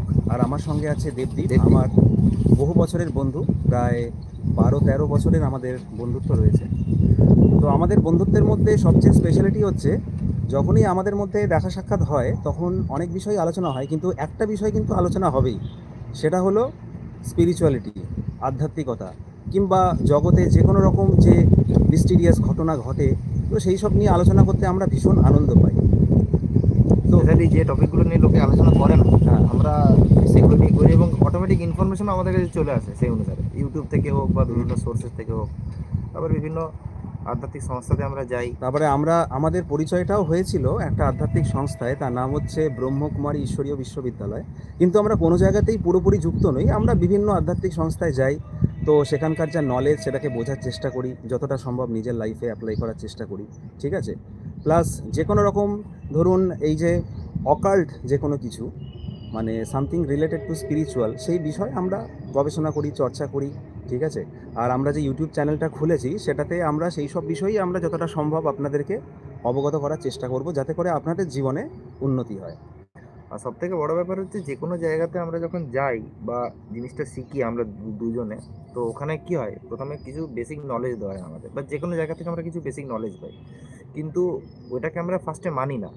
দীপক আর আমার সঙ্গে আছে দেবদীপ। আমার বহু বছরের বন্ধু, প্রায় বারো তেরো বছরের আমাদের বন্ধুত্ব রয়েছে। তো আমাদের বন্ধুত্বের মধ্যে সবচেয়ে স্পেশালিটি হচ্ছে, যখনই আমাদের মধ্যে দেখা সাক্ষাৎ হয়, তখন অনেক বিষয় আলোচনা হয়, কিন্তু একটা বিষয় কিন্তু আলোচনা হবেই। সেটা হলো স্পিরিচুয়ালিটি আধ্যাত্মিকতা, কিংবা জগতে যে কোনো রকম যে মিস্টিরিয়াস ঘটনা ঘটে, তো সেই সব নিয়ে আলোচনা করতে আমরা ভীষণ আনন্দ পাই। স্পেশালি যে টপিকগুলো নিয়ে লোকে আলোচনা করে না হ্যাঁ। আমরা সেগুলো নিয়ে করি এবং অটোমেটিক ইনফরমেশন আমাদের কাছে চলে আসে সেই অনুসারে। ইউটিউব থেকে হোক বা বিভিন্ন সোর্সেস থেকে হোক আবার বিভিন্ন আধ্যাত্মিক সংস্থাতে আমরা যাই। তারপরে আমরা আমাদের পরিচয়টাও হয়েছিল একটা আধ্যাত্মিক সংস্থায় তার নাম হচ্ছে ব্রহ্মকুমারী ঈশ্বরীয় বিশ্ববিদ্যালয়। কিন্তু আমরা কোনো জায়গাতেই পুরোপুরি যুক্ত নই আমরা বিভিন্ন আধ্যাত্মিক সংস্থায় যাই। তো সেখানকার যা নলেজ সেটাকে বোঝার চেষ্টা করি যতটা সম্ভব নিজের লাইফে অ্যাপ্লাই করার চেষ্টা করি ঠিক আছে? প্লাস যে কোনো রকম ধরুন এই যে অকাল্ট যে কোনো কিছু মানে সামথিং রিলেটেড টু স্পিরিচুয়াল, সেই বিষয়ে আমরা গবেষণা করি, চর্চা করি, ঠিক আছে? আর আমরা যে ইউটিউব চ্যানেলটা খুলেছি, সেটাতে আমরা সেই সব বিষয়েই আমরা যতটা সম্ভব আপনাদেরকে অবগত করার চেষ্টা করব, যাতে করে আপনাদের জীবনে উন্নতি হয়। আর সব থেকে বড় ব্যাপার হচ্ছে যে কোনো জায়গাতে আমরা যখন যাই বা জিনিসটা শিখি আমরা দুজনে, তো ওখানে কি হয়? প্রথমে কিছু বেসিক নলেজ দেওয়া হয় আমাদের, বা যে কোনো জায়গা থেকে আমরা কিছু বেসিক নলেজ পাই। কিন্তু ওইটাকে আমরা ফার্স্টে মানি না।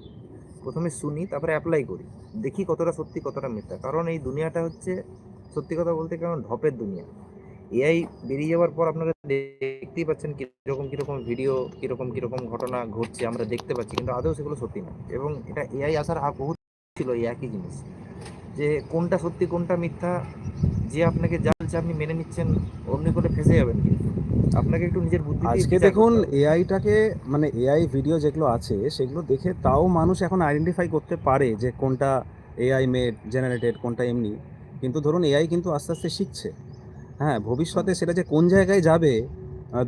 প্রথমে শুনি, তারপরে অ্যাপ্লাই করি। দেখি কতটা সত্যি, কতটা মিথ্যা। কারণ এই দুনিয়াটা হচ্ছে, সত্যি কথা বলতে কারণ ঢপের দুনিয়া। এআই বেরিয়ে যাওয়ার পর আপনারা দেখতেই পাচ্ছেন কীরকম কীরকম ভিডিও কীরকম কীরকম ঘটনা ঘটছে, আমরা দেখতে পাচ্ছি। কিন্তু আদৌ সেগুলো সত্যি না। এবং এটা এআই আসার আর বহু ছিল এই একই জিনিস, যে কোনটা সত্যি, কোনটা মিথ্যা, যে আপনাকে বলছে আপনি মেনে নিচ্ছেন, অমনি করে ফেসে যাবেন কিন্তু। আপনাকে একটু নিজের বুদ্ধি আজকে দেখুন এআইটাকে মানে এআই ভিডিও যেগুলো আছে সেগুলো দেখে তাও মানুষ এখন আইডেন্টিফাই করতে পারে যে কোনটা এআই মেড জেনারেটেড কোনটা এমনি। কিন্তু ধরুন এআই কিন্তু আস্তে আস্তে শিখছে। হ্যাঁ ভবিষ্যতে সেটা যে কোন জায়গায় যাবে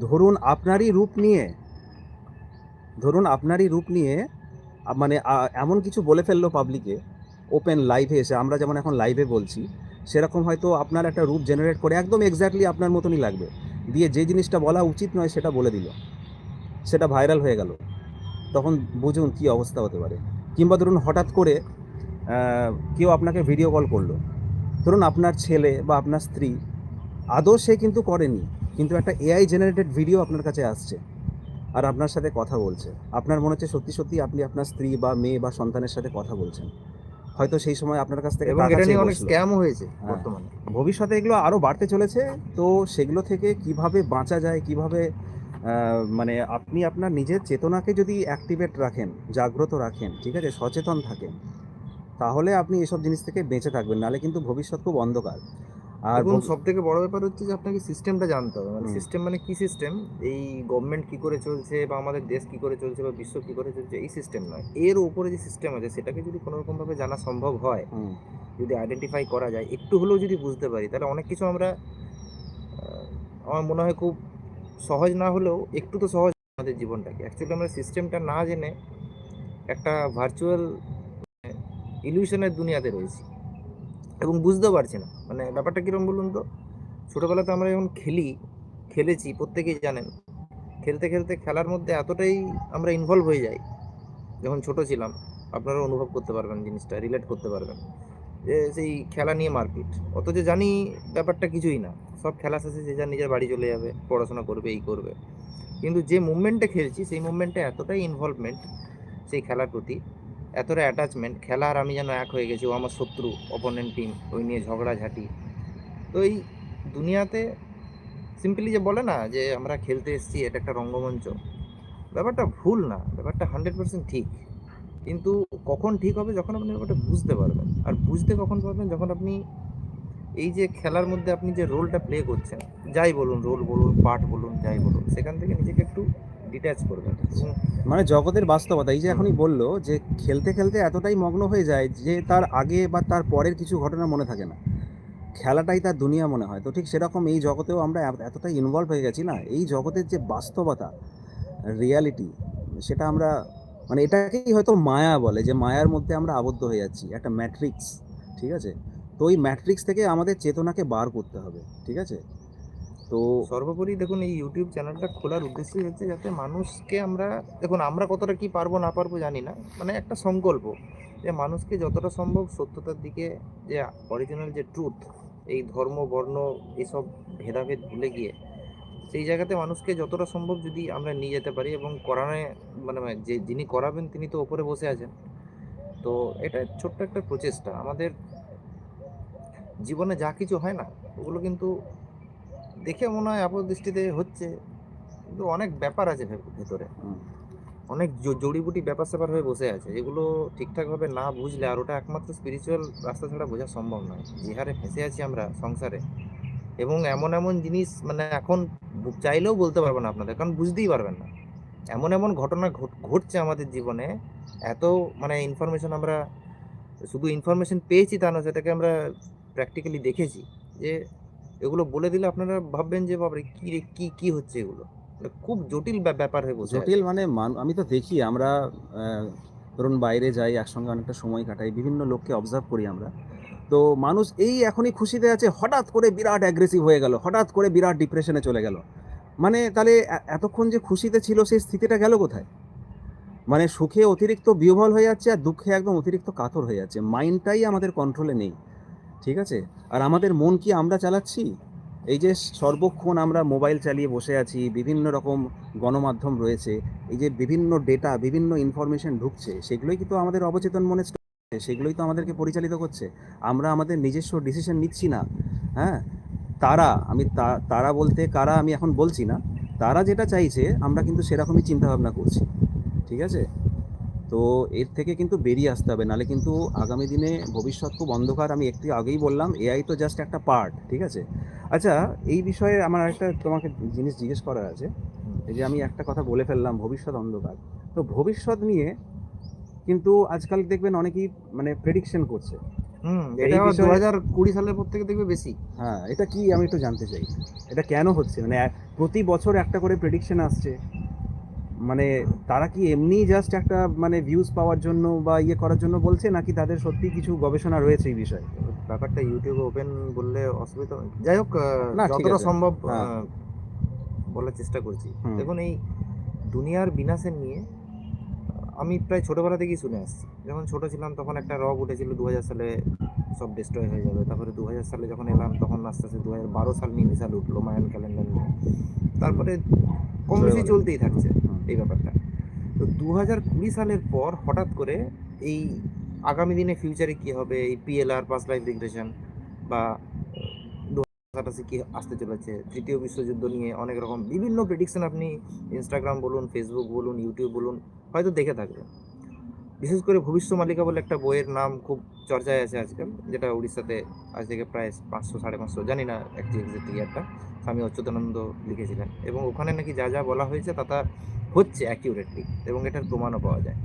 ধরুন আপনারই রূপ নিয়ে ধরুন আপনারই রূপ নিয়ে মানে এমন কিছু বলে ফেলল পাবলিকে ওপেন লাইভে এসে আমরা যেমন এখন লাইভে বলছি সেরকম হয়তো আপনার একটা রূপ জেনারেট করে একদম এক্স্যাক্টলি আপনার মতনই লাগবে। দিয়ে যে জিনিসটা বলা উচিত নয় সেটা বলে দিল। সেটা ভাইরাল হয়ে গেল। তখন বুঝুন কি অবস্থা হতে পারে। কিংবা ধরুন হঠাৎ করে কেউ আপনাকে ভিডিও কল করল। ধরুন আপনার ছেলে বা আপনার স্ত্রী আদৌ সে কিন্তু করেনি কিন্তু একটা এআই জেনারেটেড ভিডিও আপনার কাছে আসছে আর আপনার সাথে কথা বলছে। আপনার মনে হচ্ছে সত্যি সত্যি আপনি আপনার স্ত্রী বা মেয়ে বা সন্তানের সাথে কথা বলছেন। হয়তো সেই সময় আপনার কাছ থেকে অনেক। স্ক্যামও হয়েছে হ্যাঁ। বর্তমানে। ভবিষ্যতে এগুলো আরও বাড়তে চলেছে। তো সেগুলো থেকে কীভাবে বাঁচা যায়, কীভাবে মানে আপনি আপনার নিজের চেতনাকে যদি অ্যাক্টিভেট রাখেন, জাগ্রত রাখেন, ঠিক আছে, সচেতন থাকেন, তাহলে আপনি এসব জিনিস থেকে বেঁচে থাকবেন। নাহলে কিন্তু ভবিষ্যৎ খুব অন্ধকার। আর এবং সব থেকে বড় ব্যাপার হচ্ছে যে আপনাকে সিস্টেমটা জানতে হবে। মানে সিস্টেম মানে কি সিস্টেম এই গভর্নমেন্ট কি করে চলছে বা আমাদের দেশ কি করে চলছে বা বিশ্ব কি করে চলছে এই সিস্টেম নয়। এর উপরে যে সিস্টেম আছে সেটাকে যদি কোনো রকম ভাবে জানা সম্ভব হয় যদি আইডেন্টিফাই করা যায় একটু হলেও যদি বুঝতে পারি তাহলে অনেক কিছু আমরা আমার মনে হয় খুব সহজ না হলেও একটু তো সহজ আমাদের জীবনটাকে। অ্যাকচুয়ালি আমরা সিস্টেমটা না জেনে একটা ভার্চুয়াল ইলিউশনের দুনিয়াতে রয়েছি। এবং বুঝতেও পারছি না। মানে ব্যাপারটা কীরকম বলুন তো? ছোটোবেলাতে আমরা যখন খেলি, খেলেছি, প্রত্যেকেই জানেন, খেলতে খেলতে খেলার মধ্যে এতটাই আমরা ইনভলভ হয়ে যাই, যখন ছোট ছিলাম আপনারা অনুভব করতে পারবেন জিনিসটা রিলেট করতে পারবেন। যে সেই খেলা নিয়ে মারপিট, অথচ জানি ব্যাপারটা কিছুই না। সব খেলা শেষে যে যার নিজের বাড়ি চলে যাবে, পড়াশোনা করবে, এই করবে। কিন্তু যে মুভমেন্টে খেলছি, সেই মুভমেন্টে এতটাই ইনভলভমেন্ট সেই খেলার প্রতি এতটা অ্যাটাচমেন্ট খেলা আর আমি যেন এক হয়ে গেছি, ও আমার শত্রু অপোনেন্ট টিম ওই নিয়ে ঝগড়াঝাটি। তো এই দুনিয়াতে সিম্পলি যে বলে না, যে আমরা খেলতে এসেছি, এটা একটা রঙ্গমঞ্চ, ব্যাপারটা ভুল না, ব্যাপারটা হান্ড্রেড পার্সেন্ট ঠিক। কিন্তু কখন ঠিক হবে যখন আপনি ব্যাপারটা বুঝতে পারবেন। আর বুঝতে কখন পারবেন যখন আপনি এই যে খেলার মধ্যে আপনি যে রোলটা প্লে করছেন, যাই বলুন রোল বলুন পার্ট বলুন, যাই বলুন, সেখান থেকে নিজেকে একটু ডিট্যাচ করবেন এবং মানে জগতের বাস্তবতা, এই যে এখনই বলল যে খেলতে খেলতে এতটাই মগ্ন হয়ে যায় যে তার আগে বা তার পরের কিছু ঘটনা মনে থাকে না। খেলাটাই তার দুনিয়া মনে হয়। তো ঠিক সেরকম এই জগতেও আমরা এতটাই ইনভলভ হয়ে গেছি না, এই জগতের যে বাস্তবতা রিয়ালিটি সেটা আমরা মানে এটাকেই হয়তো মায়া বলে যে মায়ার মধ্যে আমরা আবদ্ধ হয়ে যাচ্ছি, একটা ম্যাট্রিক্স ঠিক আছে? তো ওই ম্যাট্রিক্স থেকে আমাদের চেতনাকে বার করতে হবে, ঠিক আছে? তো সর্বোপরি দেখুন, এই ইউটিউব চ্যানেলটা খোলার উদ্দেশ্যই হচ্ছে যাতে মানুষকে আমরা, দেখুন, আমরা কতটা কি পারব, না পারব জানি না। মানে একটা সংকল্প যে মানুষকে যতটা সম্ভব সত্যতার দিকে, যে অরিজিনাল যে ট্রুথ এই ধর্ম, বর্ণ, এসব ভেদাভেদ ভুলে গিয়ে, সেই জায়গাতে মানুষকে যতটা সম্ভব যদি আমরা নিয়ে যেতে পারি এবং করানে মানে যে যিনি করাবেন তিনি তো ওপরে বসে আছেন। তো এটা ছোট্ট একটা প্রচেষ্টা। আমাদের জীবনে যা কিছু হয় না, ওগুলো কিন্তু দেখে মনে হয় আপাত দৃষ্টিতে হচ্ছে। কিন্তু অনেক ব্যাপার আছে ভেতরে। অনেক জড়িবুটি ব্যাপার স্যাপার হয়ে বসে আছে। এগুলো ঠিকঠাকভাবে না বুঝলে আর ওটা একমাত্র স্পিরিচুয়াল রাস্তা ছাড়া বোঝা সম্ভব নয়। যে হারে ফেসে আছি আমরা সংসারে। এবং এমন এমন জিনিস মানে এখন চাইলেও বলতে পারব না আপনাদের। কারণ বুঝতেই পারবেন না। এমন এমন ঘটনা ঘট- ঘটছে আমাদের জীবনে। এত মানে ইনফরমেশন আমরা শুধু ইনফরমেশন পেয়েছি তা না সেটাকে আমরা প্র্যাকটিক্যালি দেখেছি। যে এগুলো বলে দিলে আপনারা ভাববেন যে বাবারে কি রে কি কি হচ্ছে এগুলো? মানে খুব জটিল ব্যা- ব্যাপার হয়ে বসে জটিল মানে মান- আমি তো দেখি আমরা ধরুন বাইরে যাই একসঙ্গে অনেকটা সময় কাটাই বিভিন্ন লোককে অবজার্ভ করি আমরা। তো মানুষ এই এখনই খুশিতে আছে হঠাৎ করে বিরাট অ্যাগ্রেসিভ হয়ে গেল হঠাৎ করে বিরাট ডিপ্রেশনে চলে গেল। মানে তাহলে এতক্ষণ যে খুশিতে ছিল সেই স্থিতিটা গেল কোথায়? মানে সুখে অতিরিক্ত বিহ্বল হয়ে যাচ্ছে আর দুঃখে একদম অতিরিক্ত কাতর হয়ে যাচ্ছে। মাইন্ডটাই আমাদের কন্ট্রোলে নেই ঠিক আছে? আর আমাদের মন কি আমরা চালাচ্ছি? এই যে সর্বক্ষণ আমরা মোবাইল চালিয়ে বসে আছি, বিভিন্ন রকম গণমাধ্যম রয়েছে, এই যে বিভিন্ন ডেটা বিভিন্ন ইনফরমেশন ঢুকছে, সেগুলোই কিন্তু আমাদের অবচেতন মনে সেগুলোই তো আমাদেরকে পরিচালিত করছে। আমরা আমাদের নিজস্ব ডিসিশন নিচ্ছি না। হ্যাঁ? তারা, আমি তারা বলতে কারা আমি এখন বলছি না। তারা যেটা চাইছে, আমরা কিন্তু সেরকমই চিন্তাভাবনা করছি। ঠিক আছে? তো এর থেকে কিন্তু বেরিয়ে আসতে হবে। নাহলে কিন্তু আগামী দিনে ভবিষ্যৎ খুব অন্ধকার। আমি একটু আগেই বললাম এআই তো জাস্ট একটা পার্ট ঠিক আছে? আচ্ছা এই বিষয়ে আমার একটা তোমাকে জিনিস জিজ্ঞেস করার আছে। এই যে আমি একটা কথা বলে ফেললাম ভবিষ্যৎ অন্ধকার। তো ভবিষ্যৎ নিয়ে কিন্তু আজকাল দেখবেন অনেকেই মানে প্রেডিকশন করছে। এটা দু হাজার কুড়ি সালের পর থেকে দেখবে বেশি। হ্যাঁ এটা কি আমি একটু জানতে চাই। এটা কেন হচ্ছে? মানে প্রতি বছর একটা করে প্রেডিকশন আসছে। মানে তারা কি এমনি জাস্ট একটা মানে ভিউজ পাওয়ার জন্য বা ইয়ে করার জন্য বলছে নাকি তাদের সত্যি কিছু গবেষণা রয়েছে এই বিষয়ে? ব্যাপারটা ইউটিউবে ওপেন বললে অসুবিধা হয়। যাই হোক যতটা সম্ভব হ্যাঁ। বলার চেষ্টা করছি। দেখুন এই দুনিয়ার বিনাশের নিয়ে আমি প্রায় ছোটবেলা থেকেই শুনে আসছি। যখন ছোট ছিলাম তখন একটা রব উঠেছিল দু হাজার সালে সব ডিস্ট্রয় হয়ে যাবে। তারপরে দু হাজার সালে যখন এলাম তখন আস্তে আস্তে দু হাজার বারো সাল নিয়ে মিশাল উঠল মায়ান ক্যালেন্ডার নিয়ে। তারপরে কম বেশি চলতেই থাকছে। এই ব্যাপারটা। তো দু হাজার কুড়ি সালের পর হঠাৎ করে এই আগামী দিনে ফিউচারে কি হবে? এই পিএলআর পাস লাইফ রিগ্রেশন বা দু সাতাশে কি আসতে চলেছে? তৃতীয় বিশ্বযুদ্ধ নিয়ে অনেক রকম বিভিন্ন প্রেডিকশন আপনি ইনস্টাগ্রাম বলুন ফেসবুক বলুন ইউটিউব বলুন, হয়তো দেখে থাকবেন। বিশেষ করে ভবিষ্য মালিকা বলে একটা বইয়ের নাম খুব চর্চায় আছে আজকাল, যেটা উড়িষ্যাতে আজ থেকে প্রায় পাঁচশো, সাড়ে পাঁচশো, জানি না একটি ইয়ারটা স্বামী অচ্যুতানন্দ লিখেছিলেন। এবং ওখানে নাকি যা যা বলা হয়েছে তা তা হচ্ছে অ্যাকিউরেটলি এবং এটার প্রমাণও পাওয়া যায়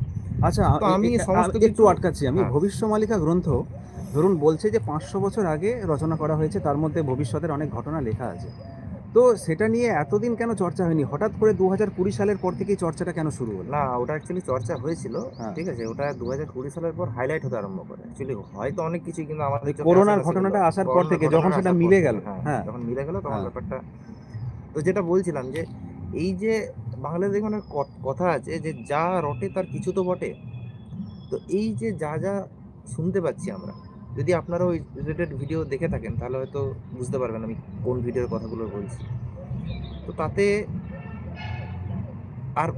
আচ্ছা আমি সমস্ত একটু কিছু- আটকাচ্ছি আমি হ্যাঁ। ভবিষ্যমালিকা গ্রন্থ ধরুন বলছে যে পাঁচশো বছর আগে রচনা করা হয়েছে তার মধ্যে ভবিষ্যতের অনেক ঘটনা লেখা আছে তো সেটা নিয়ে এতদিন কেন চর্চা হয়নি হঠাৎ করে দু হাজার কুড়ি সালের পর থেকেই চর্চাটা কেন শুরু হলো না ওটা অ্যাকচুয়ালি চর্চা হয়েছিল হ্যাঁ। ঠিক আছে ওটা দু হাজার কুড়ি সালের পর হাইলাইট হতে আরম্ভ করে অ্যাকচুয়ালি হয়তো অনেক কিছু কিন্তু আমাদের করোনার ঘটনাটা আসার পর থেকে, যখন সেটা মিলে গেল, হ্যাঁ হ্যাঁ। যখন মিলে গেল তখন। ব্যাপারটা তো যেটা বলছিলাম যে এই যে বাংলাদেশ দেখুন কথা আছে যে যা রটে তার কিছু তো বটে। তো এই যে যা যা শুনতে পাচ্ছি আমরা, যদি আপনারা ওই রিলেটেড ভিডিও দেখে থাকেন, তাহলে হয়তো বুঝতে পারবেন আমি কোন ভিডিওর কথাগুলো বলছি। তো তাতে আর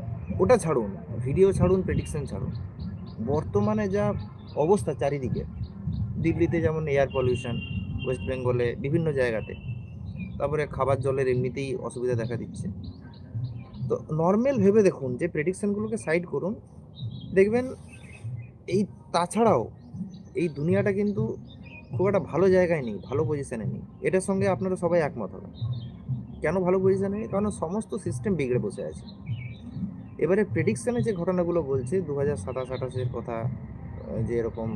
ওটা ছাড়ুন ভিডিও ছাড়ুন প্রেডিকশন ছাড়ুন। বর্তমানে যা অবস্থা চারিদিকে, দিল্লিতে যেমন এয়ার পলিউশন ওয়েস্ট বেঙ্গলে বিভিন্ন জায়গাতে, তারপরে খাবার জলের এমনিতেই অসুবিধা দেখা দিচ্ছে। তো নর্মাল ভেবে দেখুন যে প্রেডিকশানগুলোকে সাইড করুন, দেখবেন এই তাছাড়াও এই দুনিয়াটা কিন্তু খুব একটা ভালো জায়গায় নেই, ভালো পজিশানে নেই। এটার সঙ্গে আপনারা সবাই একমত হবেন। কেন ভালো পজিশানে নেই? কারণ সমস্ত সিস্টেম বিগড়ে বসে আছে। এবারে প্রেডিকশানে যে ঘটনাগুলো বলছে দু হাজার সাতাশ আঠাশের কথা যে এরকম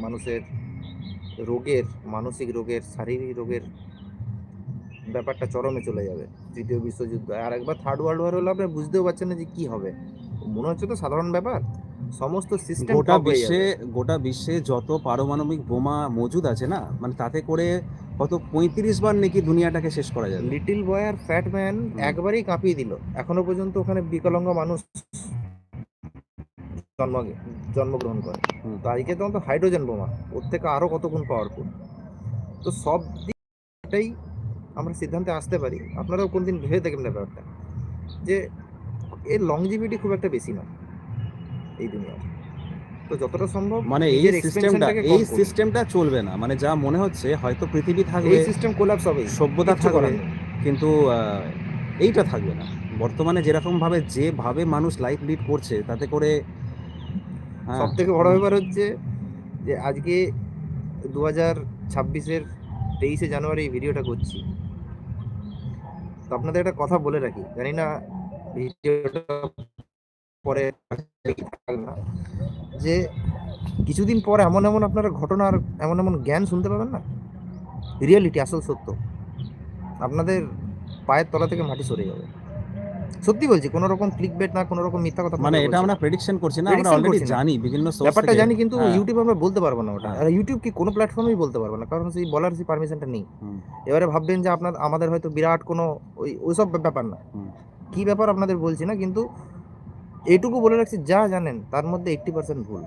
মানুষের রোগের, মানসিক রোগের, শারীরিক রোগের ব্যাপারটা চরমে চলে যাবে। তৃতীয় বিশ্বযুদ্ধ। আর একবার থার্ড ওয়ার্ল্ড ওয়ার হলে আপনি বুঝতেও পারছেন না যে কি হবে। মনে হচ্ছে তো সাধারণ ব্যাপার। সমস্ত সিস্টেম গোটা বিশ্বে গোটা বিশ্বে যত পারমাণবিক বোমা মজুদ আছে না মানে তাতে করে কত পঁয়ত্রিশ বার নাকি দুনিয়াটাকে শেষ করা যাবে। লিটিল বয় আর ফ্যাট ম্যান একবারেই কাঁপিয়ে দিল। এখনও পর্যন্ত ওখানে বিকলাঙ্গ মানুষ জন্ম জন্মগ্রহণ করে। তো আজকে তো হাইড্রোজেন বোমা। ওর থেকে আরও কত গুণ পাওয়ারফুল তো সব দিকটাই আমরা সিদ্ধান্তে আসতে পারি আপনারাও কোনদিন ভেবে দেখবেন ব্যাপারটা যে এর লংজিভিটি খুব একটা বেশি না এই দুনিয়ার তো যতটা সম্ভব মানে এই সিস্টেমটা এই সিস্টেমটা চলবে না। মানে যা মনে হচ্ছে হয়তো পৃথিবী থাকবে এই সিস্টেম কোলাপস হবে সভ্যতা থাকবে কিন্তু এইটা থাকবে না। বর্তমানে যেরকম ভাবে যেভাবে মানুষ লাইফ লিড করছে তাতে করে হ্যাঁ, সব থেকে বড় ব্যাপার হচ্ছে যে আজকে দু হাজার ছাব্বিশের তেইশে জানুয়ারি এই ভিডিওটা করছি। তো আপনাদের একটা কথা বলে রাখি। জানি না পরে যে কিছুদিন পর এমন এমন আপনারা ঘটনার এমন এমন জ্ঞান শুনতে পাবেন না? রিয়েলিটি আসল সত্য। আপনাদের পায়ের তলা থেকে মাটি সরে যাবে। সত্যি বলছি কোনো রকম ক্লিক বেট না কোনো রকম মিথ্যা কথা মানে এটা আমরা প্রেডিকশন করছি না আমরা অলরেডি জানি বিভিন্ন সোর্স ব্যাপারটা জানি কিন্তু হ্যাঁ। ইউটিউব আমরা বলতে পারব না ওটা। হ্যাঁ। আর ইউটিউব কি কোনো প্ল্যাটফর্মেই বলতে পারব না কারণ সেই বলার সেই পারমিশনটা নেই। এবারে ভাববেন যে আপনার আমাদের হয়তো বিরাট কোনো ওই ওইসব ব্যাপার না। কি ব্যাপার আপনাদের বলছি না কিন্তু এইটুকু বলে রাখছি যা জানেন তার মধ্যে এইট্টি পার্সেন্ট ভুল।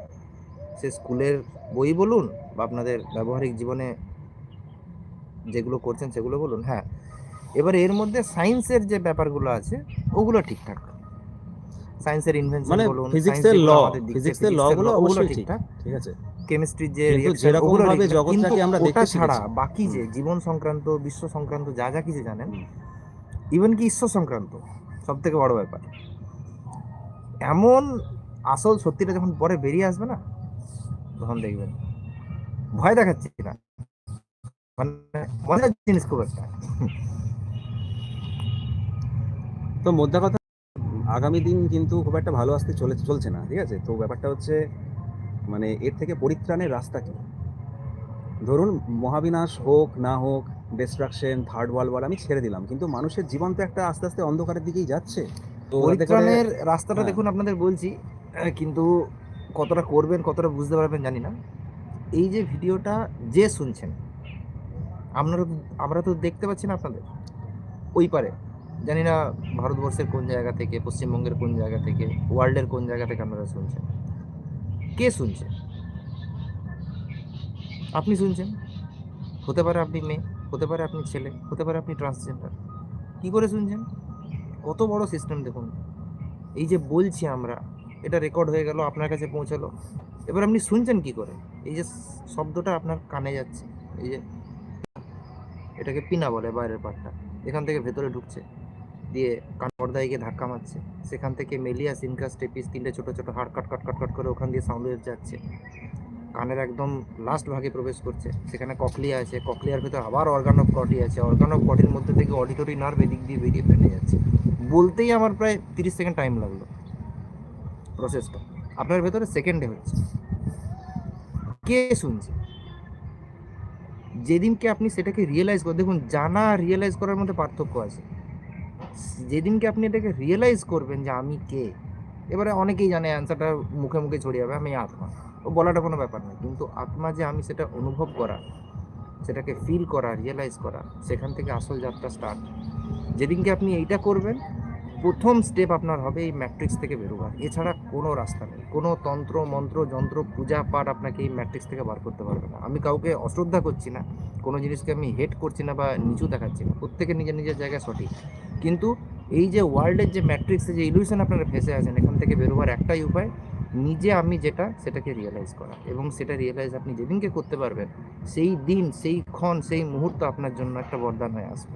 সে স্কুলের বই বলুন বা আপনাদের ব্যবহারিক জীবনে যেগুলো করছেন সেগুলো বলুন হ্যাঁ। এবার এর মধ্যে সায়েন্সের যে ব্যাপারগুলো আছে ওগুলো ঠিকঠাক। সায়েন্সের ইনভেনশন মানে physics এর physics law গুলো ওগুলো অবশ্যই ঠিক। ঠিকঠাক। ঠিক আছে। কেমিস্ট্রির যে যেরকম ভাবে জগৎটাকে আমরা দেখতে ছাড়া বাকি যে জীবন সংক্রান্ত বিশ্ব সংক্রান্ত যা যা কিছু জানেন ইভেন কি ঈশ্বর সংক্রান্ত সব থেকে বড় ব্যাপার। এমন আসল সত্যিটা যখন পরে বেরিয়ে আসবে না তখন দেখবেন ভয় দেখাচ্ছি না। মানে মজার জিনিস খুব একটা। তো মোদ্দা কথা আগামী দিন কিন্তু খুব একটা ভালো আসতে চলে চলছে না ঠিক আছে? তো ব্যাপারটা হচ্ছে মানে এর থেকে পরিত্রাণের রাস্তা কি? ধরুন মহাবিনাশ হোক না হোক ডিস্ট্রাকশন থার্ড ওয়ার্ল্ড ওয়ার আমি ছেড়ে দিলাম কিন্তু মানুষের জীবন তো একটা আস্তে আস্তে অন্ধকারের দিকেই যাচ্ছে। তো পরিত্রাণের রাস্তাটা হ্যাঁ। দেখুন আপনাদের বলছি কিন্তু কতটা করবেন কতটা বুঝতে পারবেন জানি না। এই যে ভিডিওটা যে শুনছেন আপনারা আমরা তো দেখতে পাচ্ছি না আপনাদের ওই পারে। জানি না ভারতবর্ষের কোন জায়গা থেকে, পশ্চিমবঙ্গের কোন জায়গা থেকে ওয়ার্ল্ডের কোন জায়গা থেকে আপনারা শুনছেন? কে শুনছে? আপনি শুনছেন? হতে পারে আপনি মেয়ে, হতে পারে আপনি ছেলে, হতে পারে আপনি ট্রান্সজেন্ডার কি করে শুনছেন? কত বড় সিস্টেম দেখুন। এই যে বলছি আমরা, এটা রেকর্ড হয়ে গেল, আপনার কাছে পৌঁছালো। এবার আপনি শুনছেন কি করে? এই যে শব্দটা আপনার কানে যাচ্ছে, এই যে এটাকে পিনা বলে বাইরের পাটটা এখান থেকে ভেতরে ঢুকছে। দিয়ে কান পর্দায় গিয়ে ধাক্কা মারছে। সেখান থেকে মেলিয়া সিনকাস টেপিস তিনটে ছোটো ছোটো হাড় কাট কাট কাট কাট করে ওখান দিয়ে সাউন্ড ওয়েভ যাচ্ছে। কানের একদম লাস্ট ভাগে প্রবেশ করছে। সেখানে ককলিয়া আছে। ককলিয়ার ভেতর আবার অর্গান অফ কটি আছে। অর্গান অফ কটির মধ্যে থেকে অডিটরি নার্ভ এদিক দিয়ে বেরিয়ে ফেলে যাচ্ছে। বলতেই আমার প্রায় তিরিশ সেকেন্ড টাইম লাগল। প্রসেসটা আপনার ভেতরে সেকেন্ডে হচ্ছে। কে শুনছে? যেদিনকে আপনি সেটাকে রিয়েলাইজ করে দেখুন, জানা রিয়েলাইজ করার মধ্যে পার্থক্য আছে। যেদিনকে আপনি এটাকে রিয়েলাইজ করবেন যে আমি কে, এবারে অনেকেই জানে অ্যান্সারটা মুখে মুখে ছড়িয়ে যাবে, আমি আত্মা। ও বলাটা কোনো ব্যাপার নয় কিন্তু আত্মা যে আমি সেটা অনুভব করা, সেটাকে ফিল করা রিয়েলাইজ করা, সেখান থেকে আসল যাত্রা স্টার্ট যেদিনকে আপনি এইটা করবেন প্রথম স্টেপ আপনার হবে এই ম্যাট্রিক্স থেকে বেরোবার। এছাড়া কোনো রাস্তা নেই। কোনো তন্ত্র, মন্ত্র, যন্ত্র, পূজা, পাঠ আপনাকে এই ম্যাট্রিক্স থেকে বার করতে পারবে না। আমি কাউকে অশ্রদ্ধা করছি না, কোনো জিনিসকে আমি হেট করছি না বা নিচু দেখাচ্ছি না। প্রত্যেকে নিজের নিজের জায়গায় সঠিক। কিন্তু এই যে ওয়ার্ল্ডের যে ম্যাট্রিক্সে যে ইলিউশন আপনারা ফেসে আছেন, এখান থেকে বেরোবার একটাই উপায়, নিজে আমি যেটা সেটাকে রিয়েলাইজ করা। এবং সেটা রিয়েলাইজ আপনি যেদিনকে করতে পারবেন, সেই দিন, সেই ক্ষণ, সেই মুহূর্ত আপনার জন্য একটা বরদান হয়ে আসবে।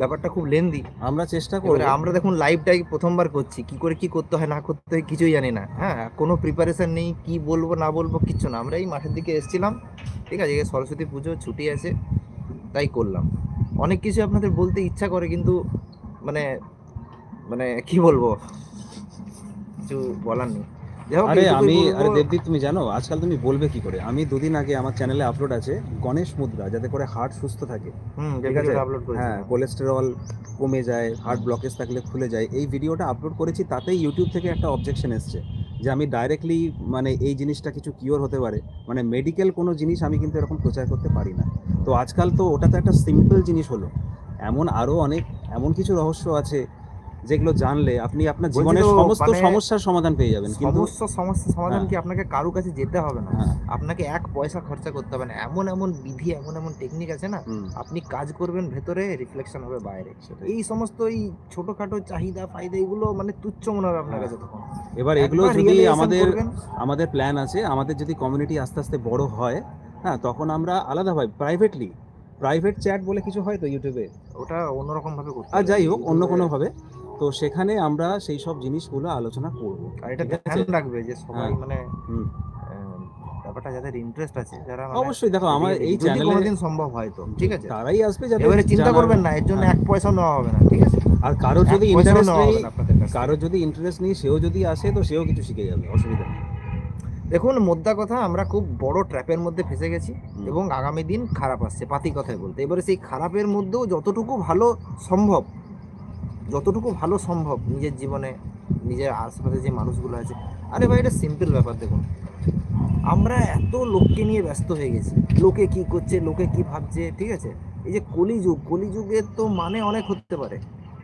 ব্যাপারটা খুব লেন্দি আমরা চেষ্টা এবারে আমরা দেখুন লাইভটাই প্রথমবার করছি কি করে কি করতে হয় না করতে হয় কিছুই জানি না। হ্যাঁ কোনো প্রিপারেশন নেই কি বলব না বলব কিচ্ছু না। আমরা এই মাঠের দিকে এসেছিলাম ঠিক আছে সরস্বতী পুজো ছুটি আছে তাই করলাম। অনেক কিছু আপনাদের বলতে ইচ্ছা করে কিন্তু মানে মানে কি বলব? কিছু বলার নেই। আরে আমি আরে দেবদীপ তুমি জানো আজকাল তুমি বলবে কি করে? আমি দুদিন আগে আমার চ্যানেলে আপলোড আছে গণেশ মুদ্রা যাতে করে হার্ট সুস্থ থাকে। ঠিক আছে। হ্যাঁ কোলেস্টেরল কমে যায় হার্ট ব্লকেজ থাকলে খুলে যায়। এই ভিডিওটা আপলোড করেছি তাতেই ইউটিউব থেকে একটা অবজেকশন এসছে যে আমি ডাইরেক্টলি মানে এই জিনিসটা কিছু কিওর হতে পারে। মানে মেডিকেল কোনো জিনিস আমি কিন্তু এরকম প্রচার করতে পারি না। তো আজকাল তো ওটা তো একটা সিম্পল জিনিস হলো। এমন আরও অনেক এমন কিছু রহস্য আছে যেগুলো জানলে আপনি আপনার জীবনের সমস্ত মানে সমস্যার সমাধান পেয়ে যাবেন কিন্তু সমস্ত সমস্যা সমাধান হ্যাঁ। কি আপনাকে কারও কাছে যেতে হবে না? হ্যাঁ। আপনাকে এক পয়সা খরচা করতে হবে না। এমন এমন বিধি এমন এমন টেকনিক আছে না? আপনি কাজ করবেন ভেতরে রিফ্লেকশন হবে বাইরে। এই সমস্ত এই ছোটখাটো চাহিদা ফায়দা এগুলো মানে তুচ্ছ মনে হবে আপনার হ্যাঁ। কাছে তখন। এবার এগুলো যদি আমাদের আমাদের প্ল্যান আছে আমাদের যদি কমিউনিটি আস্তে আস্তে বড় হয় হ্যাঁ তখন আমরা আলাদা আলাদাভাবে প্রাইভেটলি প্রাইভেট চ্যাট বলে কিছু হয় তো ইউটিউবে ওটা অন্যরকম ভাবে করতে আর যাই হোক অন্য কোনো কোনোভাবে। তো সেখানে আমরা সেই সব জিনিসগুলো আলোচনা করব। আর এটা ধ্যান রাখবে যে সবাই হ্যাঁ। মানে ব্যাপারটা যাদের ইন্টারেস্ট আছে যারা মানে অবশ্যই দেখো আমার এই চ্যানেলে কোনোদিন সম্ভব হয় তো ঠিক আছে? তারাই আসবে যাদের এবারে চিন্তা করবেন না এর জন্য হ্যাঁ। এক পয়সা নেওয়া হবে না ঠিক আছে? আর কারোর যদি ইন্টারেস্ট নেই কারোর যদি ইন্টারেস্ট নেই সেও যদি আসে তো সেও কিছু শিখে যাবে অসুবিধা নেই। দেখুন মোদ্দা কথা আমরা খুব বড় ট্র্যাপের মধ্যে ফেসে গেছি এবং আগামী দিন খারাপ আসছে পাতি কথায় বলতে। এবারে সেই খারাপের মধ্যেও যতটুকু ভালো সম্ভব যতটুকু ভালো সম্ভব নিজের জীবনে, নিজের আশেপাশে যে মানুষগুলো আছে। আরে ভাই, এটা সিম্পল ব্যাপার দেখুন। আমরা এত লোককে নিয়ে ব্যস্ত হয়ে গেছি। লোকে কি করছে, লোকে কি ভাবছে, ঠিক আছে? এই যে কলিযুগ, কলিযুগের তো মানে অনেক হতে পারে।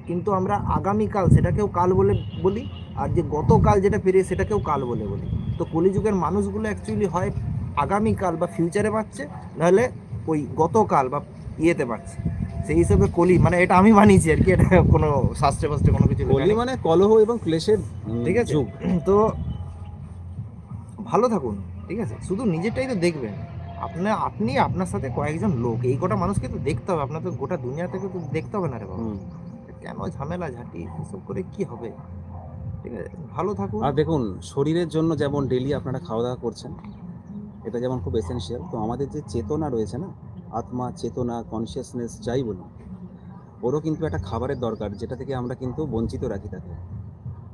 কিন্তু আমরা আগামীকাল সেটাকেও কাল বলে বলি, আর যে গতকাল যেটা পেরিয়ে সেটাকেও কাল বলে বলি। তো কলিযুগের মানুষগুলো অ্যাকচুয়ালি হয় আগামীকাল বা ফিউচারে পাচ্ছে, নাহলে ওই গতকাল বা ইয়েতে পাচ্ছে। সেই হিসেবে কলি মানে এটা আমি মানিছি আর কি এটা কোনো শাস্ত্রে ফাস্ত্রে কোনো কিছু কলি মানে কলহ এবং ক্লেশের ঠিক আছে? তো ভালো থাকুন ঠিক আছে? শুধু নিজেরটাই তো দেখবেন। আপনার আপনি আপনার সাথে কয়েকজন লোক এই কটা মানুষকে তো দেখতে হবে আপনার তো গোটা দুনিয়া থেকে তো দেখতে হবে না রে বাবা। কেন ঝামেলা ঝাঁটি এসব করে কি হবে? ঠিক আছে? ভালো থাকুন। আর দেখুন শরীরের জন্য যেমন ডেলি আপনারা খাওয়া দাওয়া করছেন এটা যেমন খুব এসেনশিয়াল তো আমাদের যে চেতনা রয়েছে না আত্মা চেতনা কনসিয়াসনেস যাই বলুন ওরও কিন্তু একটা খাবারের দরকার যেটা থেকে আমরা কিন্তু বঞ্চিত রাখি তাকে।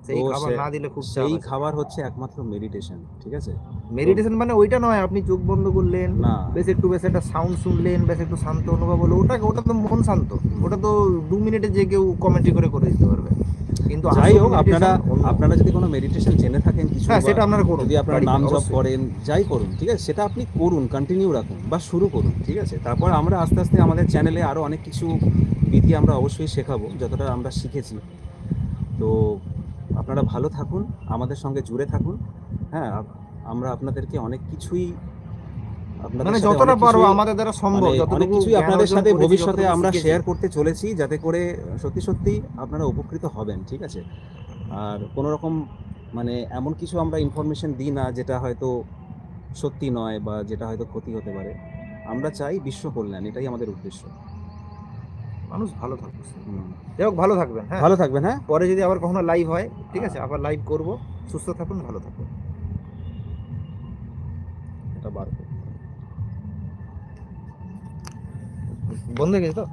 সেই খাবার না দিলে খুব সেই খাবার হচ্ছে একমাত্র মেডিটেশন ঠিক আছে? মেডিটেশন মানে ওইটা নয় আপনি চোখ বন্ধ করলেন না। বেশ একটু বেশ একটা সাউন্ড শুনলেন বেশ একটু শান্ত অনুভব হলো ওটা ওটা তো মন শান্ত ওটা তো দু মিনিটে যে কেউ কমেন্ট্রি করে করে দিতে পারবে। কিন্তু যাই হোক আপনারা আপনারা যদি কোনো মেডিটেশন জেনে থাকেন কিছু হ্যাঁ সেটা আপনারা করুন। যদি আপনারা নাম জপ করেন যাই করুন ঠিক আছে? সেটা আপনি করুন কন্টিনিউ রাখুন বা শুরু করুন ঠিক আছে? তারপর আমরা আস্তে আস্তে আমাদের চ্যানেলে আরও অনেক কিছু বিধি আমরা অবশ্যই শেখাবো যতটা আমরা শিখেছি। তো আপনারা ভালো থাকুন আমাদের সঙ্গে জুড়ে থাকুন। হ্যাঁ আমরা আপনাদেরকে অনেক কিছুই মানে যতটা পারো আমাদের দ্বারা সম্ভব মানে অনেক কিছুই আপনাদের সাথে ভবিষ্যতে আমরা শেয়ার করতে চলেছি যাতে করে সত্যি সত্যি আপনারা উপকৃত হবেন ঠিক আছে? আর কোনো রকম মানে এমন কিছু আমরা ইনফরমেশন দিই না যেটা হয়তো সত্যি নয় বা যেটা হয়তো ক্ষতি হতে পারে। আমরা চাই বিশ্ব কল্যাণ এটাই আমাদের উদ্দেশ্য। মানুষ ভালো হুম। যাই হোক ভালো থাকবেন হ্যাঁ? ভালো থাকবেন হ্যাঁ? পরে যদি আবার কখনো লাইভ হয় ঠিক আছে? আবার লাইভ করব সুস্থ থাকুন ভালো থাকুন। এটা বার বন্ধ হয়ে গেছে তো?